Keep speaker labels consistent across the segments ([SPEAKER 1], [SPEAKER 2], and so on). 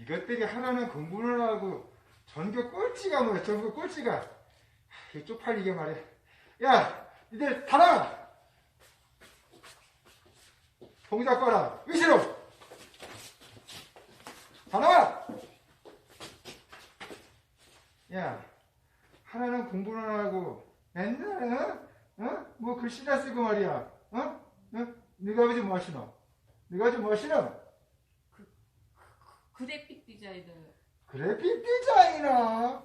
[SPEAKER 1] 이것들이 하라는 공부를 하고 전교 꼴찌가 뭐야 전교 꼴찌가 하, 이 쪽팔리게 말이야 야 니들 다 나와 동작 봐라 위시로 다 나와 야 하나는 공부를 안 하고 맨날 어? 어? 뭐 글씨나 쓰고 말이야 어? 어? 네가 아버지 뭐 하시노? 네가 아버지 뭐 하시노?
[SPEAKER 2] 그래픽 디자이너.
[SPEAKER 1] 그래픽 디자이너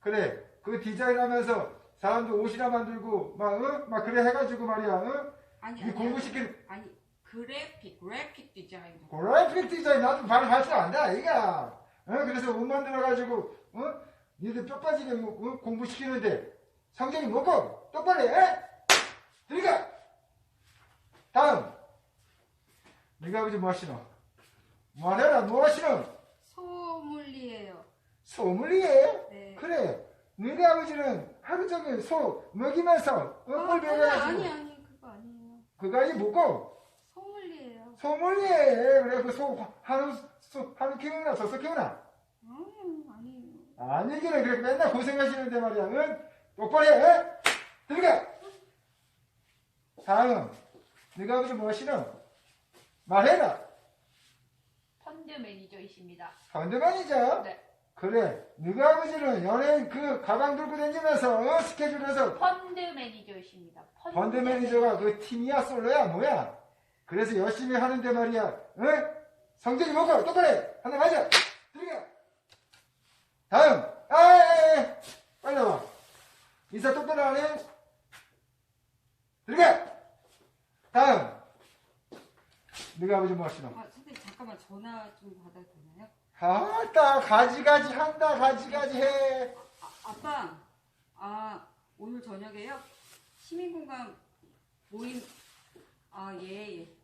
[SPEAKER 1] 그래 그 디자인 하면서 사람들 옷이나 만들고 막, 어? 막 그래 해가지고 말이야 어?
[SPEAKER 2] 아니
[SPEAKER 1] 이
[SPEAKER 2] 아니
[SPEAKER 1] 공부시키는
[SPEAKER 2] 아니 그래픽 그래픽 디자이너.
[SPEAKER 1] 그래픽 디자인 나도 발음 할줄 안다 이가 어? 그래서 옷 만들어가지고 어? 니들 뼈 빠지게 뭐, 어? 공부시키는데 성적이 뭐고 똑바로 해 들어가 다음 네가 아버지 뭐 하시노 말해라 뭐 하시노.
[SPEAKER 2] 소믈리에? 네.
[SPEAKER 1] 그래. 너네 아버지는 하루 종일 소 먹이면서 어,
[SPEAKER 2] 아, 아니
[SPEAKER 1] 배워가지고
[SPEAKER 2] 아니 아니 그거 아니에요.
[SPEAKER 1] 그거 아니 먹고
[SPEAKER 2] 소믈리에요.
[SPEAKER 1] 소믈리에. 그래 그 소 하루 소 하루 키우나? 저서 키우나?
[SPEAKER 2] 아니 아니에요.
[SPEAKER 1] 아니기는 그래 맨날 고생하시는데 말이야. 응? 똑바로 해 들어가. 다음. 네가 아버지 뭐 하시노? 말해라.
[SPEAKER 3] 펀드 매니저이십니다.
[SPEAKER 1] 반대만이죠
[SPEAKER 3] 네.
[SPEAKER 1] 그래 네가 아버지는 연예인 그 가방 들고 다니면서 어? 스케줄에서
[SPEAKER 3] 펀드 매니저이십니다. 펀드,
[SPEAKER 1] 펀드 매니저가 그 팀이야 솔로야 뭐야? 그래서 열심히 하는데 말이야 응? 성적이 뭐고? 똑바로 해! 하나 맞아! 들어가! 다음! 아이 빨리 나와. 인사 똑바로 하네. 들어가! 다음! 네가 아버지 뭐 하시노
[SPEAKER 2] 아 선생님 잠깐만 전화 좀 받아도 되나요?
[SPEAKER 1] 아따 가지가지 한다 가지가지 해.
[SPEAKER 2] 아, 아빠 아 오늘 저녁에요? 시민공간 모임. 아 예 예.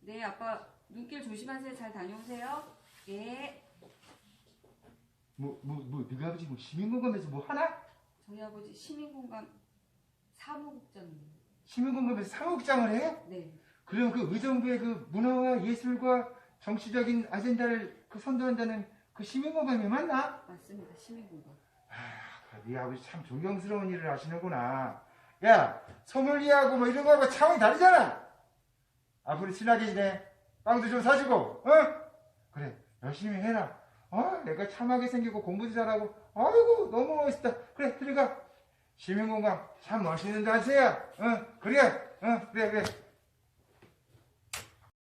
[SPEAKER 2] 네 아빠 눈길 조심하세요. 잘 다녀오세요. 예.
[SPEAKER 1] 뭐, 뭐, 뭐, 네가 아버지 뭐 시민공감에서 뭐 하나?
[SPEAKER 2] 저희 아버지 시민공간 사무국장이에요.
[SPEAKER 1] 시민공감에서 사무국장을 해?
[SPEAKER 2] 네.
[SPEAKER 1] 그럼 그 의정부의 그 문화와 예술과 정치적인 아젠다를 그 선도한다는 그 시민공감이 맞나?
[SPEAKER 2] 맞습니다 시민공간
[SPEAKER 1] 아, 네 아버지 참 존경스러운 일을 하시는구나. 야, 소믈리하고 뭐 이런 거하고 차원이 다르잖아. 앞으로 친하게 지내. 빵도 좀 사주고, 어? 그래, 열심히 해라. 어, 내가 참하게 생기고 공부도 잘하고, 아이고, 너무 멋있다. 그래, 들어가. 시민공감 참 멋있는 단체야. 어, 그래, 어, 그래, 그래.